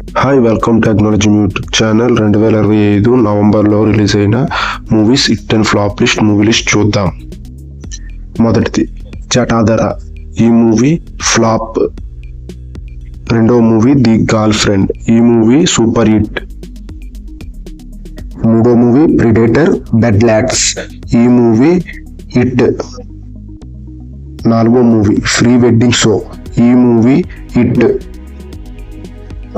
Hi welcome technology mute channel రెండు వేల ఇరవై ఐదు నవంబర్లో రిలీజ్ అయిన movies hit and flop list movie list చూద్దాం. మొదటిది జటాధర. ఈ మూవీ ఫ్లాప్ రెండవ మూవీ ది గర్ల్ ఫ్రెండ్ ఈ మూవీ సూపర్ హిట్ మూడో మూవీ ప్రిడేటర్ బెడ్ ల్యాట్స్ ఈ మూవీ హిట్ నాలుగో మూవీ ఫ్రీ వెడ్డింగ్ షో ఈ మూవీ హిట్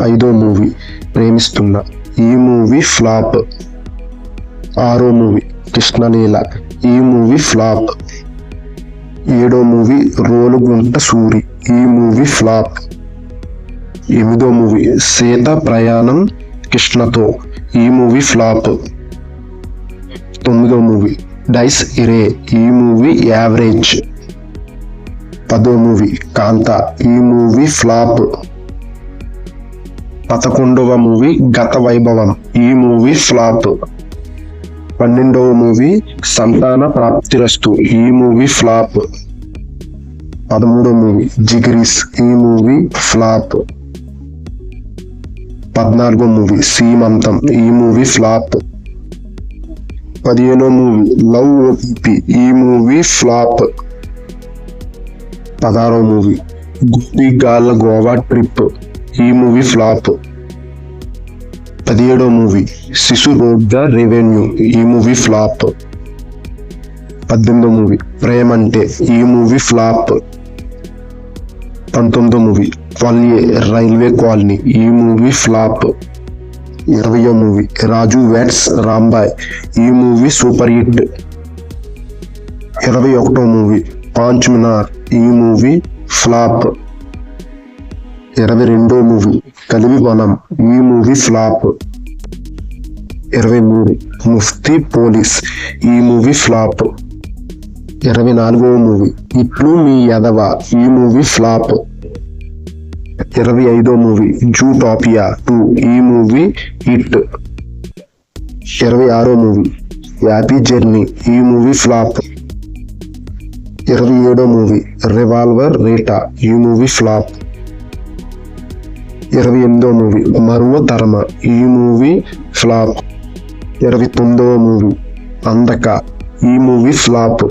ఐదో మూవీ ప్రేమిస్తున్న ఈ మూవీ ఫ్లాప్. ఆరో మూవీ కృష్ణలీల. ఈ మూవీ ఫ్లాప్. ఏడో మూవీ రోలుగుంట సూరి. ఈ మూవీ ఫ్లాప్. ఎనిమిదో మూవీ సీత ప్రయాణం కృష్ణతో. ఈ మూవీ ఫ్లాప్. తొమ్మిదో మూవీ డైస్ ఇరే. ఈ మూవీ యావరేజ్. పదో మూవీ కాంత. ఈ మూవీ ఫ్లాప్. పదకొండవ మూవీ గత వైభవం. ఈ మూవీ ఫ్లాప్. పన్నెండవ మూవీ సంతాన ప్రాప్తిరస్తు. ఈ మూవీ ఫ్లాప్. పదమూడవ మూవీ జిగిరిస్. ఈ మూవీ ఫ్లాప్. పద్నాలుగో మూవీ సీమంతం. ఈ మూవీ ఫ్లాప్. పదిహేనో మూవీ లవ్ ఓటీపీ ఈ మూవీ ఫ్లాప్. పదహారో మూవీ గుప్పి గాళ్ళ గోవా ట్రిప్. ఈ మూవీ ఫ్లాప్. పదిహేడో movie Sisu road to revenge. ఈ మూవీ ఫ్లాప్. పద్దెనిమిదో మూవీ ప్రేమంటే ఈ మూవీ ఫ్లాప్. పంతొమ్మిదో మూవీ ట్వల్వ్ రైల్వే కాలనీ. ఈ మూవీ ఫ్లాప్. ఇరవయో మూవీ రాజు వెట్స్ రాంబాయ్. ఈ మూవీ సూపర్ హిట్. ఇరవై ఒకటో మూవీ పాంచ్ మినార్. ఈ మూవీ ఫ్లాప్. ఇరవై రెండో మూవీ కలివి వనం ఈ మూవీ ఫ్లాప్. ఇరవై మూడు ముఫ్తీ పోలీస్. ఈ మూవీ ఫ్లాప్. ఇరవై నాలుగవ మూవీ ఇట్లు మీ యదవ. ఈ మూవీ ఫ్లాప్. ఇరవై ఐదో మూవీ జూటాపియా టూ. ఈ మూవీ హిట్. ఇరవై ఆరో మూవీ హ్యాపీ జర్నీ. ఈ మూవీ ఫ్లాప్. ఇరవై ఏడో మూవీ రివాల్వర్ రేటా. ఈ మూవీ ఫ్లాప్. ఇరవై ఎనిమిదో మూవీ. మరువ ధర్మ. ఈ మూవీ ఫ్లాప్. ఇరవై తొమ్మిదవ మూవీ. అందక. ఈ movie flop.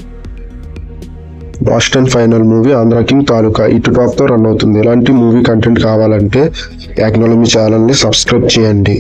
Boston final movie Andhra King Taluka ఇటు టాప్తో రన్ అవుతుంది. ఇలాంటి మూవీ కంటెంట్ కావాలంటే యాక్నాలజీ ఛానల్ని సబ్స్క్రైబ్ చేయండి.